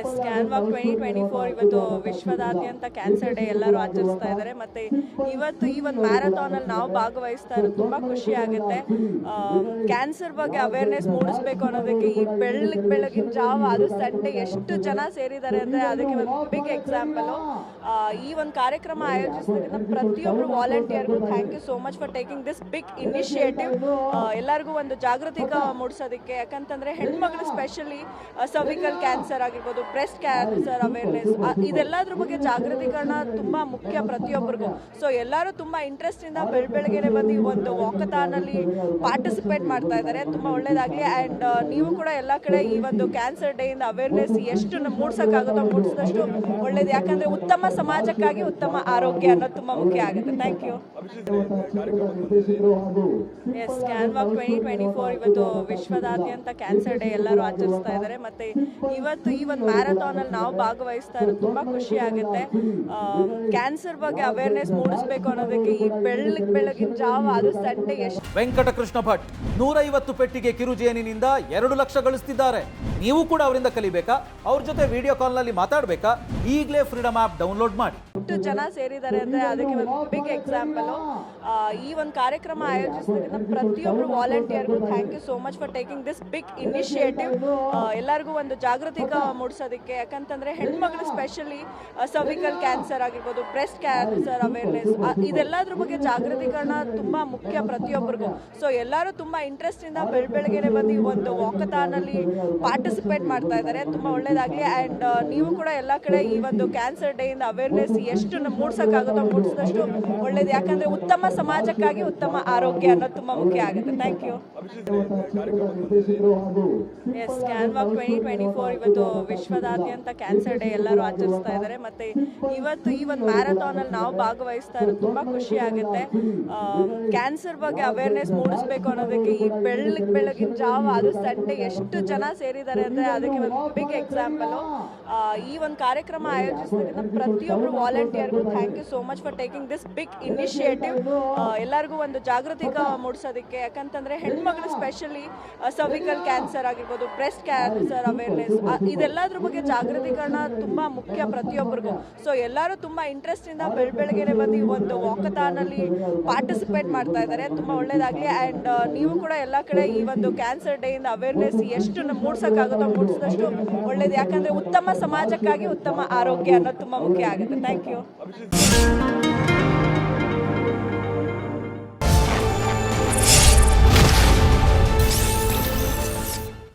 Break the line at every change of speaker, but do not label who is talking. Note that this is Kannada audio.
S can walk twenty twenty four ಇವತ್ತು ವಿಶ್ವದಾದ್ಯಂತ ಕ್ಯಾನ್ಸರ್ ಡೇ ಎಲ್ಲರೂ ಆಚರಿಸ್ತಾ ಇದ್ದಾರೆ. ಮತ್ತೆ ಇವತ್ತು ಈ ಒಂದು ಮ್ಯಾರಥಾನ್ ಅಲ್ಲಿ ನಾವು ಭಾಗವಹಿಸ್ತಾ ಇರೋದು ತುಂಬಾ ಖುಷಿ ಆಗುತ್ತೆ. ಕ್ಯಾನ್ಸರ್ ಬಗ್ಗೆ ಅವೇರ್ನೆಸ್ ಮೂಡಿಸ್ಬೇಕು ಅನ್ನೋದಕ್ಕೆ ಈ ಬೆಳ್ಳಗ್ ಬೆಳಗಿನ ಜಾವ ಅದು ಸಂಡೆ ಎಷ್ಟು ಜನ ಸೇರಿದ್ದಾರೆ ಅಂದ್ರೆ ಅದಕ್ಕೆ ಒಂದು ಬಿಗ್ ಎಕ್ಸಾಂಪಲ್ ಈ ಒಂದು ಕಾರ್ಯಕ್ರಮ ಆಯೋಜಿಸಿದ ಪ್ರತಿಯೊಬ್ಬರು ವಾಲಂಟಿಯರ್ಗೂ thank you so much for taking this big initiative ಎಲ್ಲರಿಗೂ ಒಂದು ಜಾಗೃತಿಕ ಮೂಡಿಸೋದಕ್ಕೆ ಯಾಕಂತಂದ್ರೆ ಹೆಣ್ಮಕ್ಳು ಸ್ಪೆಷಲಿ ಸರ್ವಿಕಲ್ ಕ್ಯಾನ್ಸರ್ ಆಗಿರ್ಬೋದು ಬ್ರೆಸ್ಟ್ ಕ್ಯಾನ್ಸರ್ ಅವೇರ್ನೆಸ್ ಇದೆಲ್ಲದ್ರ ಬಗ್ಗೆ ಜಾಗೃತೀಕರಣ ತುಂಬಾ ಮುಖ್ಯ ಪ್ರತಿಯೊಬ್ಬರಿಗೂ. ಸೊ ಎಲ್ಲರೂ ತುಂಬಾ ಇಂಟ್ರೆಸ್ಟಿಂದ ಬೆಳ್, ಬೆಳಗ್ಗೆನೆ ಬಂದು ಒಂದು ವಾಕತಾನಲ್ಲಿ ಪಾರ್ಟಿಸಿಪೇಟ್ ಮಾಡ್ತಾ ಇದ್ದಾರೆ. ತುಂಬಾ ಒಳ್ಳೇದಾಗಲಿ. ಆ್ಯಂಡ್ ನೀವು ಕೂಡ ಎಲ್ಲ ಕಡೆ ಈ ಒಂದು ಕ್ಯಾನ್ಸರ್ ಡೇ ಇಂದ ಅವೇರ್ನೆಸ್ ಎಷ್ಟು ಮೂಡ್ಸೋಕ್ಕಾಗುತ್ತೋ, ಮೂಡಿಸಿದಷ್ಟು ಒಳ್ಳೇದು. ಯಾಕಂದ್ರೆ ಉತ್ತಮ ಸಮಾಜಕ್ಕಾಗಿ ಉತ್ತಮ ಆರೋಗ್ಯ ಅನ್ನೋದು ತುಂಬಾ ಮುಖ್ಯ ಆಗುತ್ತೆ. Thank you S can walk twenty twenty four ಇವತ್ತು ವಿಶ್ವದಾದ್ಯಂತ ಕ್ಯಾನ್ಸರ್ ಡೇ ಎಲ್ಲರೂ ಆಚರಿಸ್ತಾ ಇದ್ದಾರೆ. ಮತ್ತೆ ಇವತ್ತು ಈ ಒಂದು ಮ್ಯಾರಥಾನ್ ಅಲ್ಲಿ ನಾವು ಭಾಗವಹಿಸ್ತಾ ಇರೋದು ತುಂಬಾ ಖುಷಿ ಆಗುತ್ತೆ. ಕ್ಯಾನ್ಸರ್ ಬಗ್ಗೆ ಅವೇರ್ನೆಸ್ ಮೂಡಿಸ್ಬೇಕು ಅನ್ನೋದಕ್ಕೆ ಈ ಬೆಳ್ಳಗ್ ಬೆಳಗಿನ ಜಾವ ಅದು ಸಂಡೆ ಎಷ್ಟು
ವೆಂಕಟಕೃಷ್ಣ ಭಟ್ ನೂರೈವತ್ತು ಪೆಟ್ಟಿಗೆ ಕಿರುಜೇನಿನಿಂದ ಎರಡು ಲಕ್ಷ ಗಳಿಸ್ತಿದ್ದಾರೆ. ನೀವು ಕೂಡ ಅವರಿಂದ ಕಲಿಬೇಕಾ? ಅವ್ರ ಜೊತೆ ವಿಡಿಯೋ ಕಾಲ್ನಲ್ಲಿ ಮಾತಾಡ್ಬೇಕಾ? ಈಗಲೇ ಫ್ರೀಡಮ್ ಆಪ್ ಡೌನ್ಲೋಡ್ ಮಾಡಿ.
ಎಷ್ಟು ಜನ ಸೇರಿದ್ದಾರೆ ಅಂದ್ರೆ ಅದಕ್ಕೆ ಒಂದು ಬಿಗ್ ಎಕ್ಸಾಂಪಲ್ ಈ ಒಂದು ಕಾರ್ಯಕ್ರಮ ಆಯೋಜಿಸಿದ ಪ್ರತಿಯೊಬ್ಬರು ವಾಲಂಟಿಯರ್ಗೂ thank you so much for taking this big initiative ಎಲ್ಲರಿಗೂ ಒಂದು ಜಾಗೃತಿ ಮೂಡಿಸೋದಕ್ಕೆ ಯಾಕಂತಂದ್ರೆ ಹೆಣ್ಮಗಳು ಸ್ಪೆಷಲಿ ಸರ್ವಿಕಲ್ ಕ್ಯಾನ್ಸರ್ ಆಗಿರ್ಬೋದು ಬ್ರೆಸ್ಟ್ ಕ್ಯಾನ್ಸರ್ ಅವೇರ್ನೆಸ್ ಇದೆಲ್ಲದ್ರ ಬಗ್ಗೆ ಜಾಗೃತಿಕರಣ ತುಂಬಾ ಮುಖ್ಯ ಪ್ರತಿಯೊಬ್ಬರಿಗೂ ಸೊ ಎಲ್ಲರೂ ತುಂಬಾ ಇಂಟ್ರೆಸ್ಟ್ ಇಂದ ಬೆಳ್ ಬೆಳಗ್ಗೆನೆ ಬಂದು ಈ ಒಂದು ವಾಕಥಾನಲ್ಲಿ ಪಾರ್ಟಿಸಿಪೇಟ್ ಮಾಡ್ತಾ ಇದ್ದಾರೆ ತುಂಬಾ ಒಳ್ಳೇದಾಗ್ಲಿ. ಅಂಡ್ ನೀವು ಕೂಡ ಎಲ್ಲ ಕಡೆ ಈ ಒಂದು ಕ್ಯಾನ್ಸರ್ ಡೇ ಇಂದ ಅವೇರ್ನೆಸ್ ಎಷ್ಟು ಮೂಡ್ಸೋಕ್ಕಾಗುತ್ತೋ ಮೂಡಿಸಿದಷ್ಟು ಒಳ್ಳೇದು. ಯಾಕಂದ್ರೆ ಉತ್ತಮ ಸಮಾಜಕ್ಕಾಗಿ ಉತ್ತಮ ಆರೋಗ್ಯ ಅನ್ನೋದು ತುಂಬಾ ಮುಖ್ಯ ಆಗುತ್ತೆ. Thank you S can walk twenty twenty four ಇವತ್ತು ವಿಶ್ವದಾದ್ಯಂತ ಕ್ಯಾನ್ಸರ್ ಡೇ ಎಲ್ಲರೂ ಆಚರಿಸ್ತಾ ಇದ್ದಾರೆ. ಮತ್ತೆ ಇವತ್ತು ಈ ಒಂದು ಮ್ಯಾರಥಾನ್ ಅಲ್ಲಿ ನಾವು ಭಾಗವಹಿಸ್ತಾ ಇರೋದು ತುಂಬಾ ಖುಷಿ ಆಗುತ್ತೆ. ಕ್ಯಾನ್ಸರ್ ಬಗ್ಗೆ ಅವೇರ್ನೆಸ್ ಮೂಡಿಸ್ಬೇಕು ಅನ್ನೋದಕ್ಕೆ ಈ ಬೆಳ್ಳಗ್ ಬೆಳಗಿನ ಜಾವ ಅದು ಸಂಡೆ ಎಷ್ಟು ಜನ ಸೇರಿದ್ದಾರೆ ಅಂದ್ರೆ ಅದಕ್ಕೆ ಒಂದು ಬಿಗ್ ಎಕ್ಸಾಂಪಲ್ ಈ ಒಂದು ಕಾರ್ಯಕ್ರಮ ಆಯೋಜಿಸಿದ ಪ್ರತಿಯೊಬ್ಬರು ವಾಲಂಟಿಯರ್ಗೂ thank you so much for taking this big initiative ಎಲ್ಲರಿಗೂ ಒಂದು ಜಾಗೃತಿಕ ಮೂಡಿಸೋದಕ್ಕೆ. ಯಾಕಂತಂದ್ರೆ ಹೆಣ್ಮಗಳು ಸ್ಪೆಷಲಿ ಸರ್ವಿಕಲ್ ಕ್ಯಾನ್ಸರ್ ಆಗಿರ್ಬೋದು ಬ್ರೆಸ್ಟ್ ಕ್ಯಾನ್ಸರ್ ಅವೇರ್ನೆಸ್ ಇದೆಲ್ಲದ್ರ ಬಗ್ಗೆ ಜಾಗೃತೀಕರಣ ತುಂಬಾ ಮುಖ್ಯ ಪ್ರತಿಯೊಬ್ಬರಿಗೂ. ಸೊ ಎಲ್ಲರೂ ತುಂಬಾ ಇಂಟ್ರೆಸ್ಟ್ ಇಂದ ಬೆಳ್ ಬೆಳಗ್ಗೆನೆ ಬಂದು ಈ ಒಂದು ವಾಕಥಾನಲ್ಲಿ ಪಾರ್ಟಿಸಿಪೇಟ್ ಮಾಡ್ತಾ ಇದ್ದಾರೆ. ತುಂಬಾ ಒಳ್ಳೇದಾಗಲಿ. ಅಂಡ್ ನೀವು ಕೂಡ ಎಲ್ಲ ಕಡೆ ಈ ಒಂದು ಕ್ಯಾನ್ಸರ್ ಡೇ ಇಂದ ಅವೇರ್ನೆಸ್ ಎಷ್ಟು ಮೂಡ್ಸಕ್ಕಾಗುತ್ತೋ ಮೂಡಿಸಿದಷ್ಟು ಒಳ್ಳೇದು. ಯಾಕಂದ್ರೆ ಉತ್ತಮ ಸಮಾಜಕ್ಕಾಗಿ ಉತ್ತಮ ಆರೋಗ್ಯ ಅನ್ನೋದು ತುಂಬಾ ಮುಖ್ಯ ಆಗುತ್ತೆ. Thank you